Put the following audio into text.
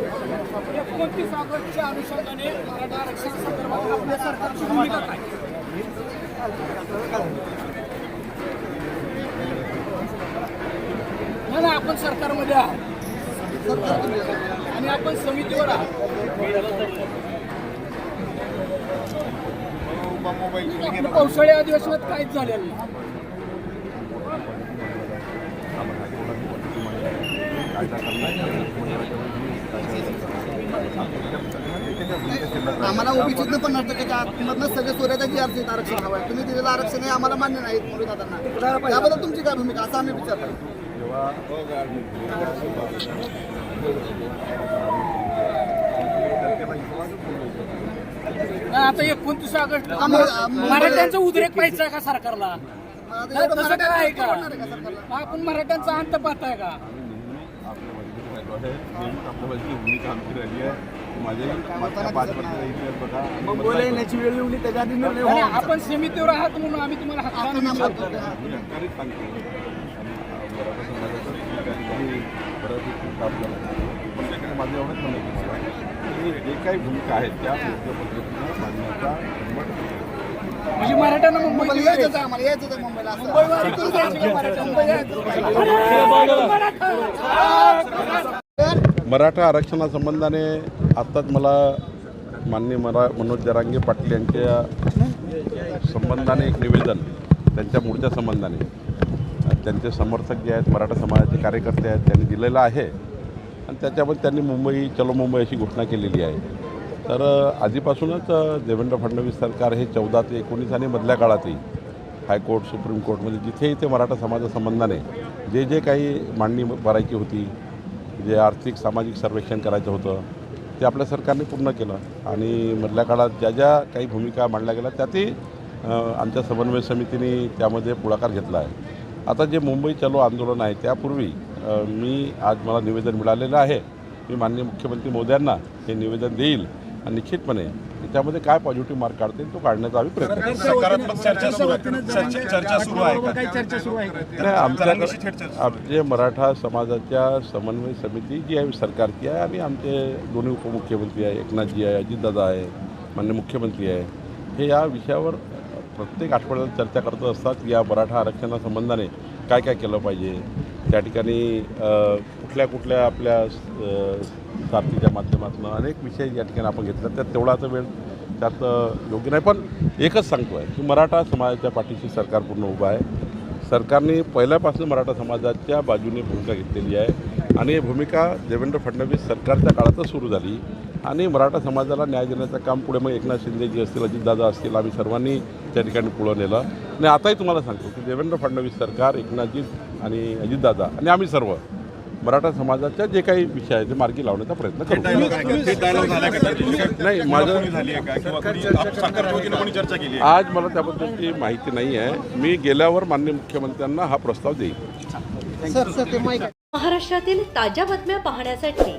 एकोणतीस ऑगस्टच्या अनुषंगाने मराठा आरक्षण संदर्भात आपल्या सरकारची भूमिका काय नाही, आपण सरकारमध्ये आहात. आणि आपण समितीवर आहात. पावसाळी अधिवेशनात काहीच झालेलं नाही. आम्हाला ओबीसीतनं पन्नास टक्क्याच्या आतमधनं सगळे सोऱ्याच्या जी आरक्षण आरक्षण हवं आहे तुम्ही दिलेलं आरक्षण हे आम्हाला मान्य नाही मुली दादांना. त्याबद्दल तुमची काय भूमिका असं आम्ही विचारतो. आता एकोणतीस ऑगस्ट मराठ्यांचा उद्रेक पाहिजे का सरकारला? तसं काय आहे का? आपण मराठ्यांचा अंत पाहताय का. आपण समितीवर आहात म्हणून आम्ही तुम्हाला सांगतो माझं एवढंच म्हणणं आहे तुम्हाला की जे काही भूमिका आहेत त्या योग्य पद्धतीनं मांडण्याचा म्हणजे मराठ्यांना मुंबईत मुंबईला यायचंच आहे आम्हाला यायचंच आहे मुंबईला असं. मुंबईवर इथून जायचं का मराठा? यायचं? मराठा आरक्षणासंबंधाने आत्ताच मला माननीय मरा मनोज जरांगे पाटील यांच्या संबंधाने एक निवेदन त्यांच्या मूळच्या संबंधाने त्यांचे समर्थक जे आहेत मराठा समाजाचे कार्यकर्ते आहेत त्यांनी दिलेलं आहे त्याच्यामध्ये त्यांनी मुंबई चलो मुंबई अशी घोषणा केलेली आहे. तर आधीपासूनच देवेंद्र फडणवीस सरकार हे चौदा ते एकोणीस आणि मधल्या काळातही हायकोर्ट सुप्रीम कोर्टमध्ये जिथे इथे मराठा समाजासंबंधाने जे जे काही मांडणी भरायची होती जे आर्थिक सामाजिक सर्वेक्षण करायचं होतं ते आपल्या सरकारने पूर्ण केलं. आणि मधल्या काळात ज्या ज्या काही भूमिका मांडल्या गेल्या त्यातही आमच्या समन्वय समितीने त्यामध्ये पुढाकार घेतला आहे. आता जे मुंबई चलो आंदोलन आहे त्यापूर्वी मी आज मला निवेदन मिळालेलं आहे. मी माननीय मुख्यमंत्री मोदयांना हे निवेदन देईल. आणि निश्चितपणे त्यामध्ये काय पॉझिटिव्ह मार्क काढतील तो काढण्याचा आम्ही प्रयत्न करू सकारात्मक चर्चा सुरू आहे चर्चा सुरू आहे. आमच्याकडे. आमचे मराठा समाजाच्या समन्वय समिती जी आहे सरकारची आहे आणि आमचे दोन्ही उपमुख्यमंत्री आहे एकनाथजी आहे अजितदादा आहे मान्य मुख्यमंत्री आहे. हे या विषयावर प्रत्येक आठवड्याला चर्चा करत असतात की या मराठा आरक्षणासंबंधाने काय काय केलं पाहिजे. त्या ठिकाणी कुठल्या कुठल्या आपल्या साथीच्या माध्यमातून अनेक विषय या ठिकाणी आपण घेतला त्यात तेवढाचा वेळ त्यात योग्य नाही. पण एकच सांगतो आहे की मराठा समाजाच्या पाठीशी सरकार पूर्ण उभं आहे. सरकारने पहिल्यापासून मराठा समाजाच्या बाजूने भूमिका घेतलेली आहे. आणि ही भूमिका देवेंद्र फडणवीस सरकारच्या काळातच सुरू झाली. आणि मराठा समाजाला न्याय देण्याचं काम पुढे मग एकनाथ शिंदेजी असतील अजितदादा असतील आम्ही सर्वांनी त्या ठिकाणी पुढं नेलं. आणि आताही तुम्हाला सांगतो की देवेंद्र फडणवीस सरकार एकनाथजी आणि अजितदादा आणि आम्ही सर्व मराठा समाजाच्या जे काही विषय आहेत ते मार्गी लावण्याचा प्रयत्न करू. डायलॉग आहे का? थेट डायलॉग झाला का? नाही माझं कोणी झाली आहे का? किंवा कोणी आप- सरकार वतीनं कोणी चर्चा केली आहे? आज मला त्याबद्दलची माहिती नाही आहे. मी गेल्यावर माननीय मुख्यमंत्र्यांना हा प्रस्ताव देईन. सर सर ते माईक आहे. महाराष्ट्रातील ताज्या बातम्या पाहण्यासाठी